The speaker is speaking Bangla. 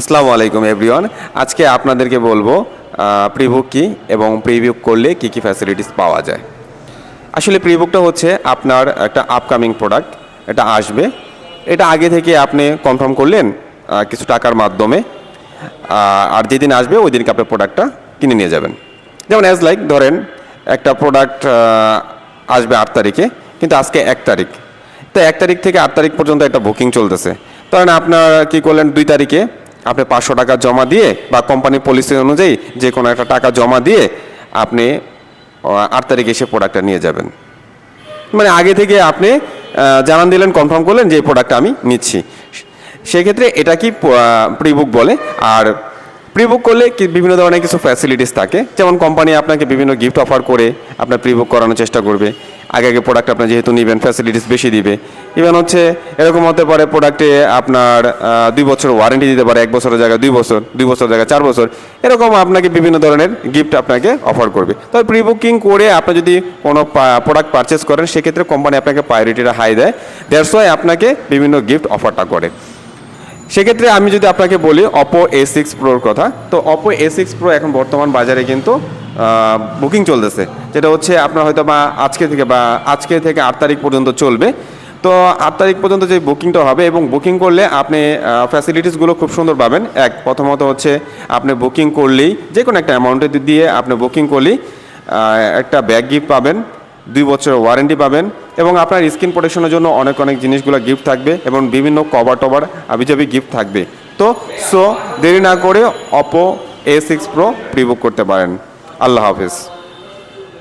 আসসালামু আলাইকুম এভরিওয়ান আজকে আপনাদেরকে বলব প্রিবুক কি এবং প্রিবুক করলে কি কি ফ্যাসিলিটিস পাওয়া যায়। আসলে প্রিবুকটা হচ্ছে আপনার একটা আপকামিং প্রোডাক্ট এটা আসবে। এটা আগে থেকে আপনি কনফার্ম করলেন কিছু টাকার মাধ্যমে আর যেদিন আসবে ওই দিনকে আপনি প্রোডাক্টটা কিনে নিয়ে যাবেন। যেমন অ্যাজ লাইক ধরেন, একটা প্রোডাক্ট আসবে আট তারিখে, কিন্তু আজকে এক তারিখ। তো এক তারিখ থেকে আট তারিখ পর্যন্ত একটা বুকিং চলতেছে। ধরেন আপনার কি করলেন, দুই তারিখে আপনি পাঁচশো টাকা জমা দিয়ে বা কোম্পানির পলিসি অনুযায়ী যে কোনো একটা টাকা জমা দিয়ে আপনি আট তারিখে এসে প্রোডাক্টটা নিয়ে যাবেন। মানে আগে থেকে আপনি জানান দিলেন কনফার্ম করলেন যে প্রোডাক্টটা আমি নিচ্ছি। সেক্ষেত্রে এটা কি প্রিবুক বলে? আর প্রিবুক করলে বিভিন্ন ধরনের কিছু ফ্যাসিলিটিস থাকে? যেমন কোম্পানি আপনাকে বিভিন্ন গিফট অফার করে আপনার প্রিবুক করানোর চেষ্টা করবে। আগে আগে প্রোডাক্ট আপনার যেহেতু নেবেন ফ্যাসিলিটিস বেশি দিবে। ইভেন হচ্ছে এরকম হতে পারে প্রোডাক্টে আপনার দুই বছর ওয়ারেন্টি দিতে পারে, এক বছরের জায়গায় দুই বছর দুই বছর জায়গায় চার বছর, এরকম আপনাকে বিভিন্ন ধরনের গিফট আপনাকে অফার করবে। তবে প্রি বুকিং করে আপনি যদি কোনো প্রোডাক্ট পারচেস করেন, সেক্ষেত্রে কোম্পানি আপনাকে প্রায়োরিটিটা হাই দেয়। দেড়শোয় আপনাকে বিভিন্ন গিফট অফারটা করে। সেক্ষেত্রে আমি যদি আপনাকে বলি অপো এ সিক্স প্রোর কথা, তো অপো এ সিক্স প্রো এখন বর্তমান বাজারে কিন্তু বুকিং চলতেছে। যেটা হচ্ছে আপনার হয়তো বা আজকে থেকে বা আজকে থেকে আট তারিখ পর্যন্ত চলবে। তো আট তারিখ পর্যন্ত যে বুকিংটা হবে এবং বুকিং করলে আপনি ফ্যাসিলিটিসগুলো খুব সুন্দর পাবেন। এক, প্রথমত হচ্ছে আপনি বুকিং করলেই যে কোনো একটা অ্যামাউন্টে দিয়ে আপনি বুকিং করলেই একটা ব্যাগ গিফট পাবেন। দুই বছরের ওয়ারেন্টি পাবেন এবং আপনার স্কিন প্রোটেকশনের জন্য অনেক অনেক জিনিসগুলো গিফট থাকবে এবং বিভিন্ন কভার টভার আবিজাবি গিফট থাকবে। তো সো দেরি না করে Oppo A six pro prebook করতে পারেন। আল্লাহ হাফিজ।